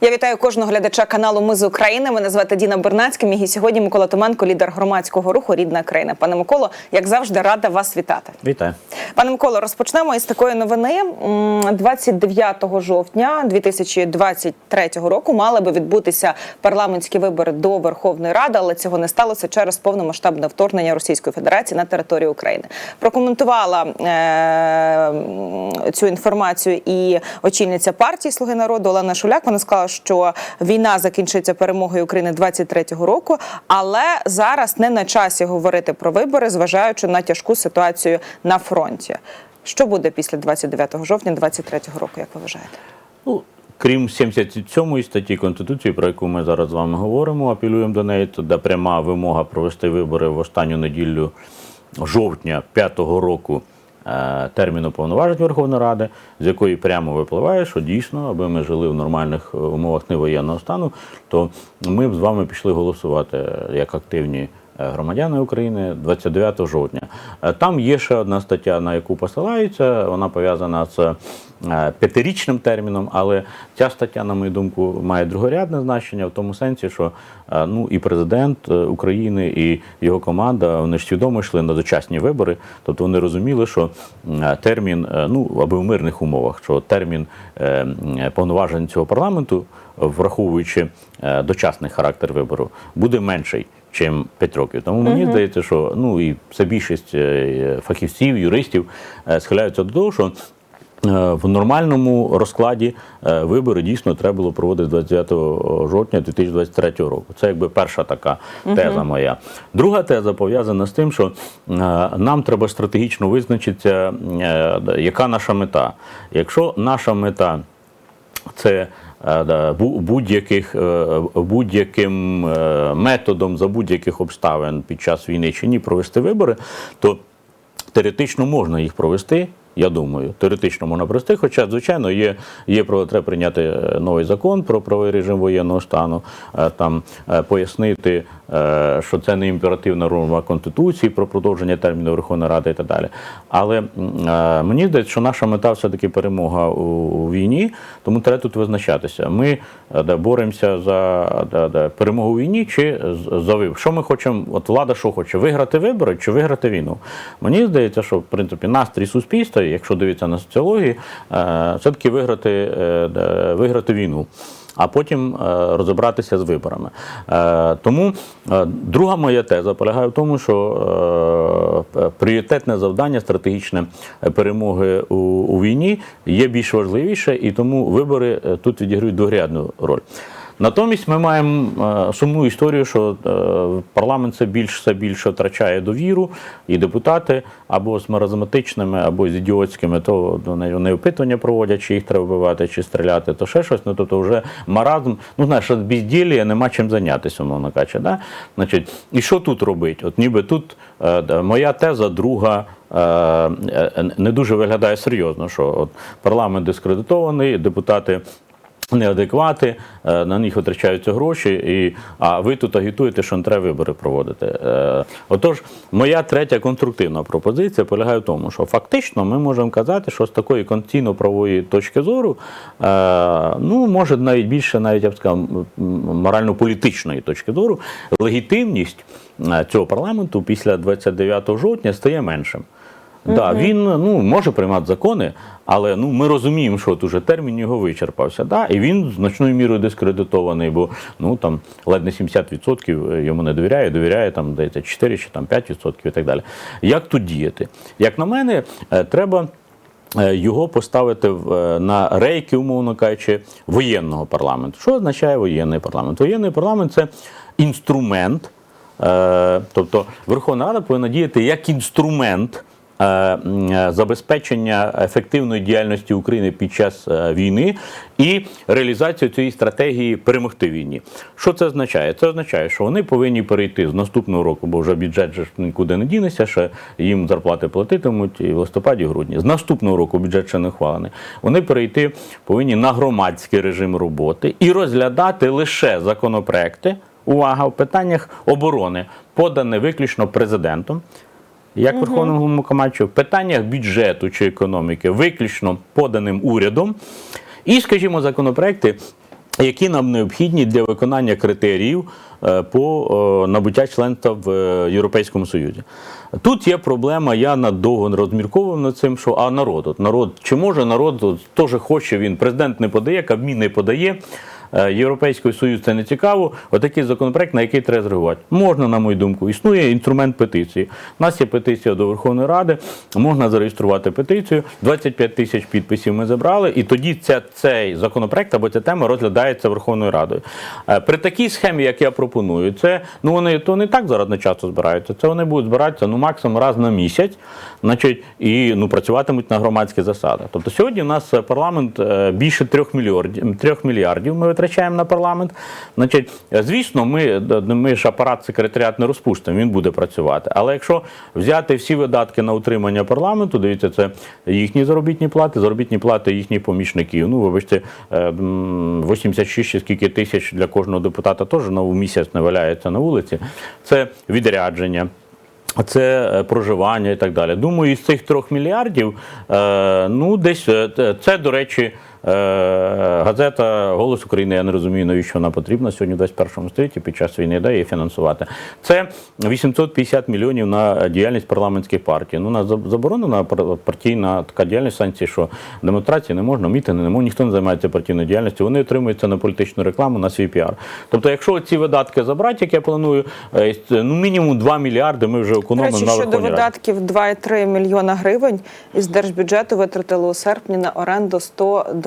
Я вітаю кожного глядача каналу Ми з України. Мене звати Діна Бернацька. Мій сьогодні Микола Томенко, лідер громадського руху Рідна країна. Пане Миколо, як завжди, рада вас вітати. Вітаю. Пане Миколо, розпочнемо із такої новини. М, 29 жовтня 2023 року мали би відбутися парламентські вибори до Верховної Ради, але цього не сталося через повномасштабне вторгнення Російської Федерації на територію України. Прокоментувала е, цю інформацію і очільниця партії Слуги народу Олена Шуляк. Вона що війна закінчиться перемогою України 23-го року, але зараз не на часі говорити про вибори, зважаючи на тяжку ситуацію на фронті. Що буде після 29 жовтня 23-го року, як ви вважаєте? Ну, крім 77 статті Конституції, про яку ми зараз з вами говоримо, апелюємо до неї, то де пряма вимога провести вибори в останню неділю жовтня 5-го року терміну повноважень Верховної Ради, з якої прямо випливає, що дійсно, аби ми жили в нормальних е, умовах невоєнного стану, то ми б з вами пішли голосувати е, як активні е, громадяни України 29 жовтня. Е, Там є ще одна стаття, на яку посилаються. Вона пов'язана з е, п'ятирічним терміном, але ця стаття, на мою думку, має другорядне значення в тому сенсі, що е, ну і президент е, України, і його команда вони ж свідомо йшли на дочасні вибори. Тобто вони розуміли, що е, термін, е, ну аби в мирних умовах, що термін е, повноважень цього парламенту, враховуючи е, дочасний характер вибору, буде менший. Чим 5 років. Тому мені здається, що ну і все більшість е, фахівців, юристів е, схиляються до того, що е, в нормальному розкладі е, вибори дійсно треба було проводити 29 жовтня 2023 року. Це якби перша така теза моя. Друга теза пов'язана з тим, що е, нам треба стратегічно визначитися, е, яка наша мета. Якщо наша мета це е, будь-яких е, будь-яким е, методом за будь-яких обставин під час війни чи ні провести вибори, то теоретично можна їх провести. Я думаю, теоретично можна провести, хоча, звичайно, є, є про треба прийняти новий закон про правовий режим воєнного стану, е, там е, пояснити, що це не імперативна норма Конституції про продовження терміну Верховної Ради і так далі. Але е, мені здається, що наша мета все-таки перемога у, війні, тому треба тут визначатися. Ми е, да, боремося за да, да, перемогу у війні чи за вибори. Що ми хочемо? От влада що хоче? Виграти вибори чи виграти війну? Мені здається, що в принципі настрій суспільства, якщо дивитися на соціологію, е, все-таки виграти, е, виграти війну. А потім е, розібратися з виборами. Е, тому е, друга моя теза полягає в тому, що пріоритетне завдання стратегічне перемоги у, у війні є більш важливіше, і тому вибори тут відіграють другорядну роль. Натомість ми маємо е, сумну історію, що е, парламент все більше все більше втрачає довіру, і депутати або з маразматичними, або з ідіотськими, то вони, опитування проводять, чи їх треба вбивати, чи стріляти, то ще щось. Ну тобто вже маразм, ну знаєш, от безділля нема чим зайнятися, умовно кажучи. Да? Значить, і що тут робить? От ніби тут е, моя теза, друга. Не дуже виглядає серйозно, що от парламент дискредитований, депутати неадеквати, е, на них витрачаються гроші, і, а ви тут агітуєте, що не треба вибори проводити. Е, Отож, моя третя конструктивна пропозиція полягає в тому, що фактично ми можемо казати, що з такої конституційно-правової точки зору, е, ну, може навіть більше, навіть я б сказав, морально-політичної точки зору, легітимність цього парламенту після 29 жовтня стає меншим. Да, він ну, може приймати закони, але ну, ми розуміємо, що от уже термін його вичерпався. Да? І він значною мірою дискредитований, бо ну, там, ледь не 70% йому не довіряє, довіряє там, здається, 4 чи там, 5% і так далі. Як тут діяти? Як на мене, е, треба. е, Його поставити е, на рейки, умовно кажучи, воєнного парламенту. Що означає воєнний парламент? Воєнний парламент це інструмент, е, тобто Верховна Рада повинна діяти як інструмент е, е, забезпечення ефективної діяльності України під час е, війни і реалізацію цієї стратегії перемогти війні. Що це означає? Це означає, що вони повинні перейти з наступного року, бо вже бюджет же нікуди не дінеться, ще їм зарплати платитимуть і в листопаді, і в грудні. З наступного року бюджет ще не ухвалений. Вони перейти повинні на громадський режим роботи і розглядати лише законопроекти. Увага в питаннях оборони, подане виключно президентом, як Верховному Головнокомандувачу, в питаннях бюджету чи економіки, виключно поданим урядом. І, скажімо, законопроекти, які нам необхідні для виконання критеріїв е, по е, набуття членства в е, Європейському Союзі. Тут є проблема, я надовго розмірковував над цим, що а народ, от народ, чи може народ теж хоче він, президент не подає, Кабмін не подає. Е, Європейський Союз це не цікаво. Отакий законопроект, на який треба зреагувати. Можна, на мою думку, існує інструмент петиції. У нас є петиція до Верховної Ради, можна зареєструвати петицію. 25 тисяч підписів ми забрали, і тоді ця, цей законопроект або ця тема розглядається Верховною Радою. Е, При такій схемі, як я пропоную, це ну вони то не так зараз не часто збираються. Це вони будуть збиратися ну максимум раз на місяць, значить, і ну працюватимуть на громадських засадах. Тобто сьогодні у нас парламент е, більше трьох мільярдів трьох мільярдів. Ми витрачаємо на парламент. Значить, е, звісно, ми, ми ж апарат секретаріат не розпустимо, він буде працювати. Але якщо взяти всі видатки на утримання парламенту, дивіться, це їхні заробітні плати, заробітні плати їхніх помічників. Ну, вибачте, е, 86 чи скільки тисяч для кожного депутата теж на місяць не валяється на вулиці. Це відрядження. Це е, проживання і так далі. Думаю, із цих трьох мільярдів, е, ну десь е, це, до речі, е, газета Голос України. Я не розумію, навіщо вона потрібна сьогодні в 21 столітті під час війни, де її фінансувати. Це 850 мільйонів на діяльність парламентських партій. Ну, у нас заборонена пар- партійна така діяльність сенсі, що демонстрації не можна, мітинги не можна, ніхто не займається партійною діяльністю. Вони отримуються на політичну рекламу, на свій піар. Тобто, якщо ці видатки забрати, як я планую, е, ну мінімум 2 мільярди ми вже економимо речі, на щодо Верховній Раді. видатків 2,3 мільйона гривень із держбюджету витратили у серпні на оренду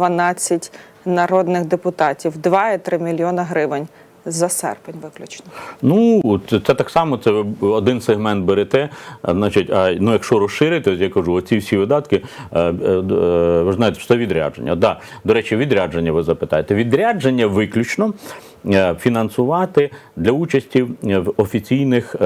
112 народних депутатів. 2,3 мільйона гривень за серпень виключно. Ну, це, це так само, це один сегмент берете. Значить, а ну, якщо розширити, то я кажу, оці всі видатки, е, е, е, ви знаєте, це відрядження. Да. До речі, відрядження ви запитаєте. Відрядження виключно фінансувати для участі в офіційних,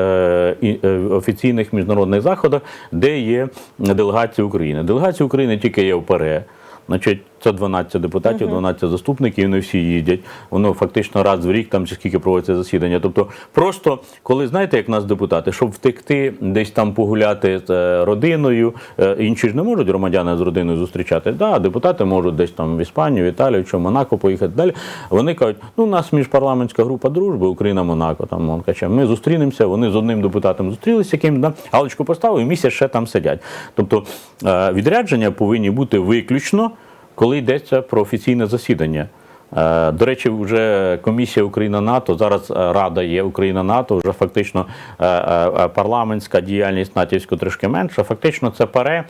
офіційних міжнародних заходах, де є делегація України. Делегація України тільки є в ПАРЕ. Значить, це 12 депутатів, 12 заступників, вони всі їздять. Воно фактично раз в рік там чи скільки проводиться засідання. Тобто, просто коли знаєте, як нас депутати, щоб втекти, десь там погуляти з е, родиною, е, інші ж не можуть громадяни з родиною зустрічати. Да, депутати можуть десь там в Іспанію, в Італію чи в Монако поїхати далі. Вони кажуть, ну у нас міжпарламентська група дружби, Україна, Монако, там он каче. Ми зустрінемося. Вони з одним депутатом зустрілися, яким да, галочку поставили, і місяць ще там сидять. Тобто е, відрядження повинні бути виключно коли йдеться про офіційне засідання. Е, До речі, вже комісія Україна НАТО зараз е, Рада є Україна НАТО. Вже фактично е, парламентська діяльність натівську трішки менша. Фактично, це паре.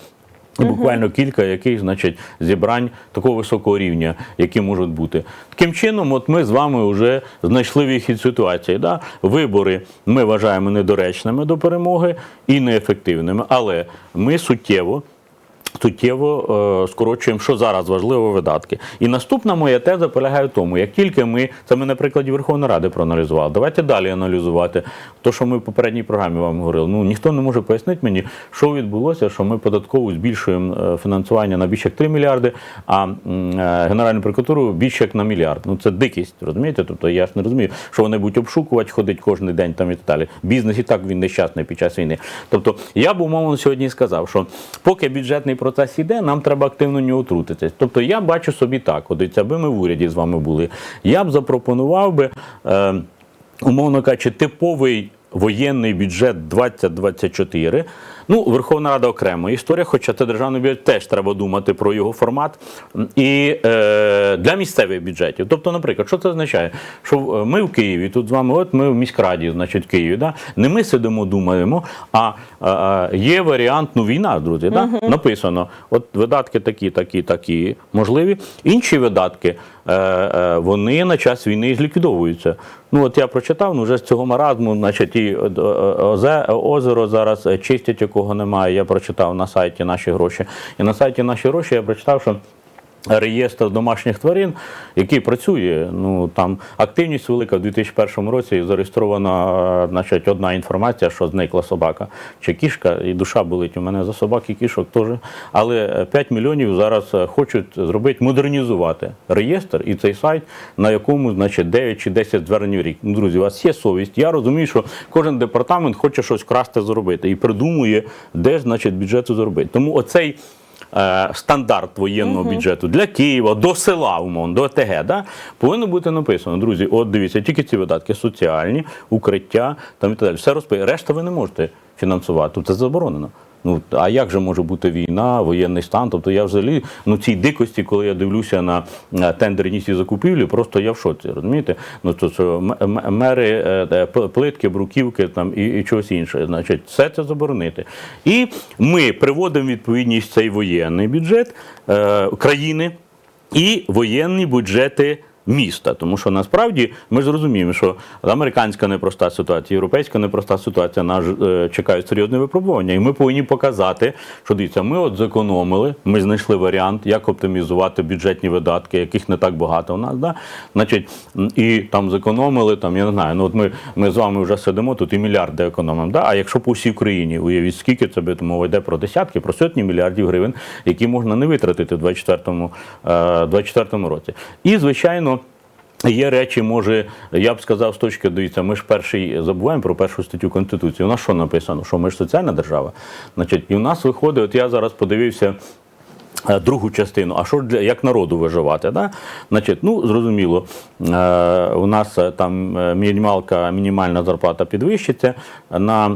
І буквально кілька яких, значить, зібрань такого високого рівня, які можуть бути. Таким чином, от ми з вами вже знайшли вихід ситуації. Да? Вибори ми вважаємо недоречними до перемоги і неефективними, але ми суттєво суттєво е, скорочуємо, що зараз важливо видатки. І наступна моя теза полягає в тому, як тільки ми, це ми на прикладі Верховної Ради проаналізували, давайте далі аналізувати. То, що ми в попередній програмі вам говорили, ну ніхто не може пояснити мені, що відбулося, що ми податково збільшуємо е, фінансування на більше як 3 мільярди, а е, Генеральну прокуратуру більше як на мільярд. Ну це дикість, розумієте? Тобто я ж не розумію, що вони будуть обшукувати, ходить кожен день там і так далі. Бізнес і так він нещасний під час війни. Тобто я б умовно сьогодні сказав, що поки бюджетний процес іде, нам треба активно в нього втрутитись. Тобто я бачу собі так, от аби ми в уряді з вами були, я б запропонував би, е, умовно кажучи, типовий воєнний бюджет 2024. Ну, Верховна Рада окрема історія, хоча це державний бюджет теж треба думати про його формат. І е, для місцевих бюджетів. Тобто, наприклад, що це означає? Що е, ми в Києві, тут з вами, от ми в міськраді, значить, в Києві, да? не ми сидимо, думаємо, а, а є варіант, ну війна, друзі, да? написано, от видатки такі, такі, такі можливі. Інші видатки, е, е, вони на час війни зліквідовуються. Ну, от я прочитав, ну вже з цього маразму, значить, і е, е, озе- озеро зараз е, чистять, якого немає. Я прочитав на сайті наші гроші. І на сайті наші гроші я прочитав, що. Реєстр домашніх тварин, який працює, ну там активність велика в 2001 році зареєстрована, е, значить, одна інформація, що зникла собака чи кішка, і душа болить. У мене за собак і кішок теж. Але е, 5 мільйонів зараз е, хочуть зробити модернізувати реєстр і цей сайт, на якому значить 9 чи 10 звернень в рік. Ну, друзі, у вас є совість. Я розумію, що кожен департамент хоче щось красти зробити і придумує, де значить бюджету зробити. Тому оцей е, стандарт воєнного бюджету для Києва, до села, умовно, до ОТГ, да, повинно бути написано, друзі, от дивіться, тільки ці видатки соціальні, укриття там і так далі. Все розпи. Решта ви не можете фінансувати. Це заборонено. Ну а як же може бути війна, воєнний стан? Тобто я взагалі ну цій дикості, коли я дивлюся на, на тендерні ці закупівлі, просто я в шоці, розумієте? Ну то м- мери е, е, плитки, бруківки там і, і чогось інше. Значить, все це заборонити. І ми приводимо відповідність цей воєнний бюджет е, країни і воєнні бюджети. Міста, тому що насправді ми ж розуміємо, що американська непроста ситуація, європейська непроста ситуація нас е, чекають серйозне випробування, і ми повинні показати, що дивіться, ми от зекономили, ми знайшли варіант, як оптимізувати бюджетні видатки, яких не так багато у нас. Да? Значить, і там зекономили, там я не знаю. Ну от ми, ми з вами вже сидимо тут і мільярди економимо. Да? А якщо по всій Україні уявіть, скільки це би мова йде про десятки, про сотні мільярдів гривень, які можна не витратити в 24-му, е, 24-му році. І звичайно. Є речі, може, я б сказав, з точки дивіться, ми ж перший забуваємо про першу статтю Конституції. У нас що написано? Що ми ж соціальна держава? Значить, і в нас виходить, от я зараз подивився. е, Другу частину, а що для як народу виживати? Да? Значить, ну зрозуміло, е, у нас е, там е, мінімалка, мінімальна зарплата підвищиться на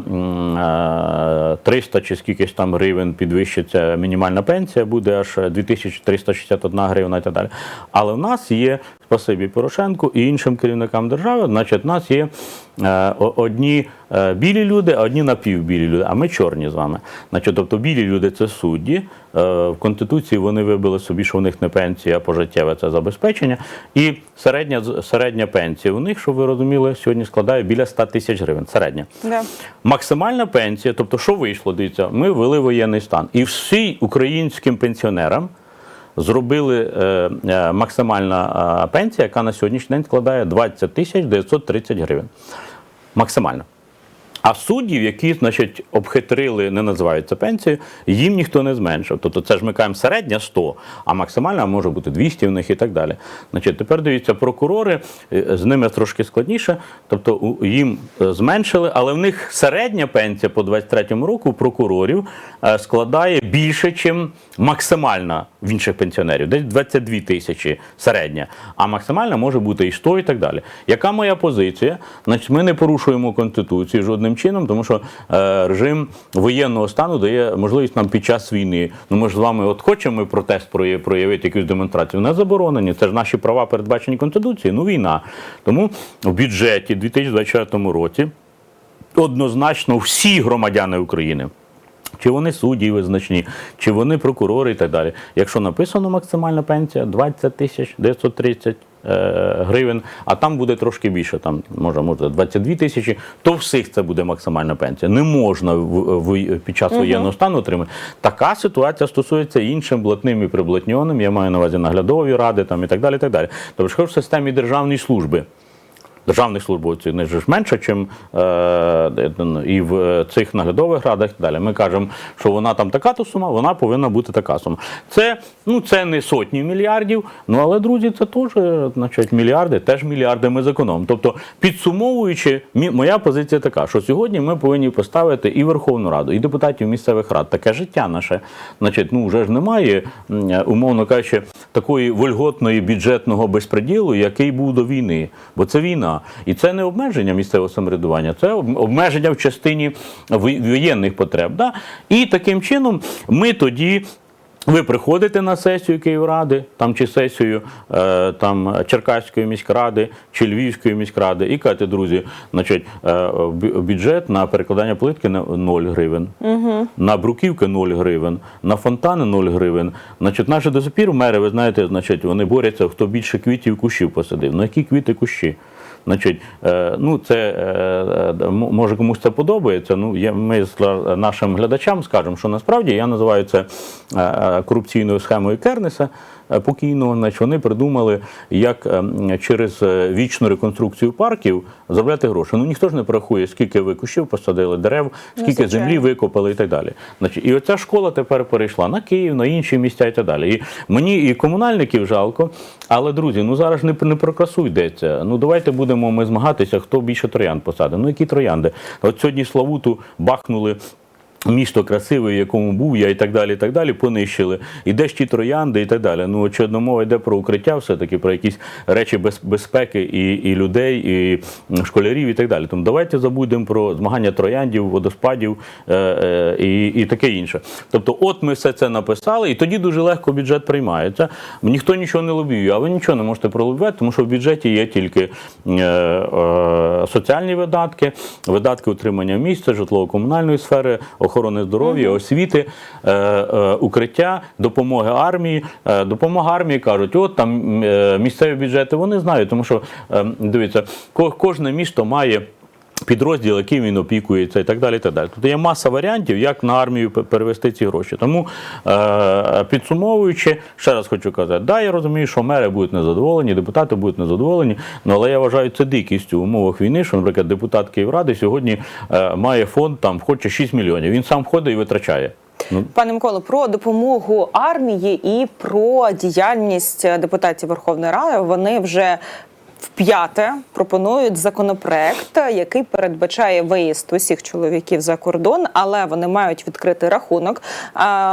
е, 300 чи скількись там гривень підвищиться мінімальна пенсія, буде аж 2361 гривна і так далі. Але в нас є спасибі Порошенку і іншим керівникам держави, значить, в нас є е, одні е, білі люди, а одні напівбілі люди, а ми чорні з вами. Значить, тобто білі люди це судді. Е, в Конституції вони вибили собі, що у них не пенсія, а пожиттєве це забезпечення. І середня, середня пенсія у них, щоб ви розуміли, сьогодні складає біля 100 тисяч гривень. Середня. Да. Максимальна пенсія, тобто, що вийшло, дивіться, ми ввели воєнний стан. І всі українським пенсіонерам зробили е, е, максимальна е, пенсія, яка на сьогоднішній день складає 20 тисяч 930 гривень. Максимальна. А суддів, які, значить, обхитрили, не називаються пенсією, їм ніхто не зменшив. Тобто це ж ми кажемо середня 100, а максимальна може бути 200 в них і так далі. Значить, тепер дивіться, прокурори, е, з ними трошки складніше, тобто їм е, зменшили, але в них середня пенсія по 23-му року прокурорів е, складає більше, ніж максимальна в інших пенсіонерів, десь 22 тисячі середня, а максимальна може бути і 100 і так далі. Яка моя позиція? Значить, ми не порушуємо Конституцію жодним чином, тому що е, режим воєнного стану дає можливість нам під час війни. Ну ми ж з вами от хочемо протест проявити якусь демонстрацію. Не заборонені. Це ж наші права передбачені Конституцією. Ну війна. Тому в бюджеті 2024 році однозначно всі громадяни України. Чи вони судді визначні, чи вони прокурори і так далі. Якщо написано максимальна пенсія 20 тисяч 930 е, гривень, а там буде трошки більше, там може, може 22 тисячі, то всіх це буде максимальна пенсія. Не можна в, в, під час воєнного стану отримати. Така ситуація стосується іншим блатним і приблатньоним, я маю на увазі наглядові ради там, і так далі. І так далі. Тобто, що в системі державної служби державних службовців не ж менше, ніж е, і в цих наглядових радах. і Далі ми кажемо, що вона там така то сума, вона повинна бути така сума. Це ну це не сотні мільярдів. Ну але друзі, це теж значить мільярди, теж мільярди ми зекономимо. Тобто, підсумовуючи, моя позиція така, що сьогодні ми повинні поставити і Верховну Раду, і депутатів місцевих рад. Таке життя наше. Значить, ну вже ж немає, умовно кажучи, такої вольготної бюджетного безпреділу, який був до війни. Бо це війна. І це не обмеження місцевого самоврядування, це обмеження в частині воєнних потреб. Да? І таким чином ми тоді. Ви приходите на сесію Київради, там чи сесію е, там Черкаської міськради чи Львівської міськради, і кажете, друзі, значить, е, бюджет на перекладання плитки на 0 гривень, на бруківки 0 гривень, на фонтани 0 гривень. Значить, наші до сих пір мери, ви знаєте, значить, вони борються, хто більше квітів кущів посадив. Ну які квіти кущі? Значить, е, ну це е, е, може комусь це подобається. Ну я ми з нашим глядачам скажемо, що насправді я називаю це корупційною схемою Кернеса покійного. Значить, вони придумали, як е, через е, вічну реконструкцію парків заробляти гроші. Ну ніхто ж не порахує, скільки ви кущів посадили, дерев, скільки звичайно. землі викопали і так далі. Значить, і оця школа тепер перейшла на Київ, на інші місця і так далі. І мені і комунальників жалко, але друзі, ну зараз не, не про красу йдеться. Ну давайте будемо ми змагатися, хто більше троянд посадить. Ну які троянди? От сьогодні Славуту бахнули. Місто красиве, в якому був я, і так далі, і так далі, понищили. І де ж ті троянди, і так далі. Ну, очевидно, мова йде про укриття, все-таки про якісь речі без, безпеки і, і людей, і школярів, і так далі. Тому давайте забудемо про змагання трояндів, водоспадів е, е, і, і таке інше. Тобто, от ми все це написали, і тоді дуже легко бюджет приймається. Ніхто нічого не лобіює, а ви нічого не можете пролобіювати, тому що в бюджеті є тільки е, е, соціальні видатки, видатки утримання місця, житлово-комунальної сфери, охорони здоров'я, освіти, е, е, укриття, допомоги армії. Е, допомога армії кажуть, от там місцеві бюджети вони знають, тому що е, дивіться, ко- кожне місто має. Підрозділ, яким він опікується, і так далі. Так далі. Тут є маса варіантів, як на армію перевести ці гроші. Тому е, підсумовуючи, ще раз хочу казати, да, я розумію, що мери будуть незадоволені, депутати будуть незадоволені, ну, але я вважаю це дикістю в умовах війни, що, наприклад, депутат Київради сьогодні е, має фонд там хоче 6 мільйонів. Він сам ходить і витрачає. Ну, Пане Миколо, про допомогу армії і про діяльність депутатів Верховної Ради вони вже вп'яте пропонують законопроект, який передбачає виїзд усіх чоловіків за кордон, але вони мають відкрити рахунок,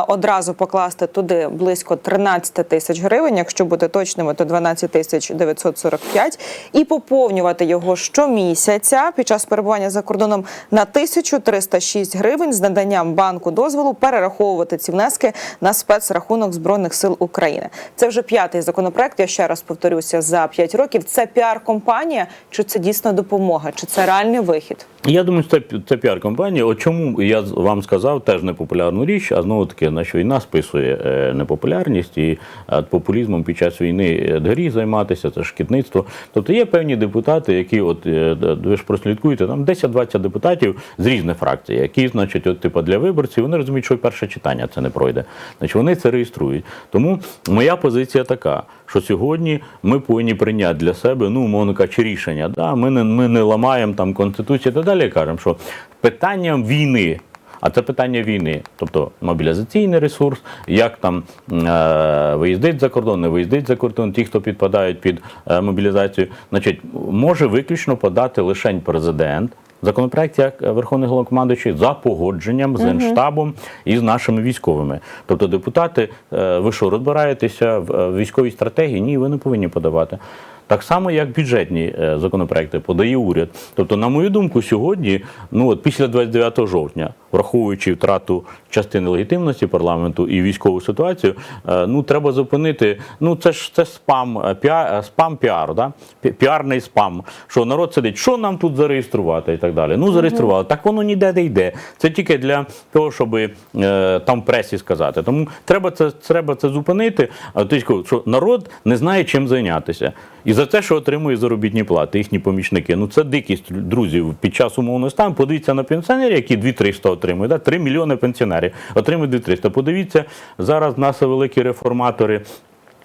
одразу покласти туди близько 13 тисяч гривень, якщо бути точними, то 12 тисяч 945, і поповнювати його щомісяця під час перебування за кордоном на 1306 гривень з наданням банку дозволу перераховувати ці внески на спецрахунок збройних сил України. Це вже п'ятий законопроект. Я ще раз повторюся за 5 років. Це піар-компанія, чи це дійсно допомога, чи це реальний вихід? Я думаю, це, це піар-компанія. От чому я вам сказав теж непопулярну річ, а знову таки, на що війна списує е, непопулярність і е, популізмом під час війни е, гріх займатися, це шкідництво. Тобто є певні депутати, які, от е, ви ж прослідкуєте, там 10-20 депутатів з різних фракцій, які, значить, от, типу, для виборців, вони розуміють, що перше читання це не пройде. Значить, вони це реєструють. Тому моя позиція така. Що сьогодні ми повинні прийняти для себе, ну, умовно кажучи, рішення. Да? Ми, не, ми не ламаємо там конституцію і так далі. Кажемо, що питанням війни, а це питання війни, тобто мобілізаційний ресурс, як там е, виїздить за кордон, не виїздить за кордон, ті, хто підпадають під е, мобілізацію, значить, може виключно подати лишень президент. Законопроект як Верховний Головнокомандуючий за погодженням з Генштабом і з нашими військовими. Тобто, депутати, е, ви що розбираєтеся в е, військовій стратегії? Ні, ви не повинні подавати. Так само, як бюджетні е, законопроекти подає уряд. Тобто, на мою думку, сьогодні, ну от після 29 жовтня, враховуючи втрату частини легітимності парламенту і військову ситуацію, е, ну треба зупинити. Ну це ж це спам, е, піар, е, спам піар, да? Піарний спам. Що народ сидить, що нам тут зареєструвати і так далі. Ну зареєстрували. Так воно ніде не йде. Це тільки для того, щоб е, там пресі сказати. Тому треба це треба це зупинити. А то що народ не знає чим зайнятися. І за те, що отримує заробітні плати, їхні помічники. Ну це дикість, друзі. Під час умовного стану подивіться на пенсіонерів, які 2-300 отримують. Да? 3 мільйони пенсіонерів отримують 2-300. Подивіться, зараз в нас великі реформатори.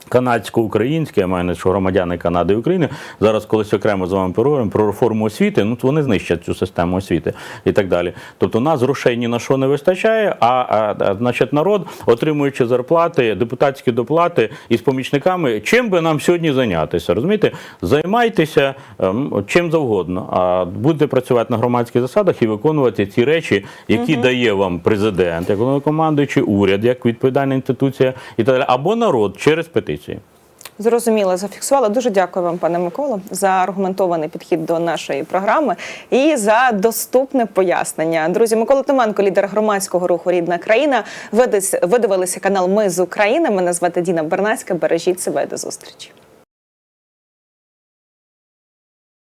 Канадсько-українське, я маю на що громадяни Канади і України. Зараз колись окремо з вами поговоримо про реформу освіти. Ну вони знищать цю систему освіти і так далі. Тобто нас грошей ні на що не вистачає. А, а, а значить, народ, отримуючи зарплати, депутатські доплати із помічниками, чим би нам сьогодні зайнятися? Розумієте, займайтеся ем, чим завгодно, а будете працювати на громадських засадах і виконувати ці речі, які дає вам президент, як головнокомандуючий уряд, як відповідальна інституція і так далі, або народ через петиції. Зрозуміло, зафіксувала. Дуже дякую вам, пане Миколо, за аргументований підхід до нашої програми і за доступне пояснення. Друзі, Микола Томенко, лідер громадського руху Рідна країна. видивилися ви дивилися канал Ми з України. Мене звати Діна Бернацька. Бережіть себе до зустрічі.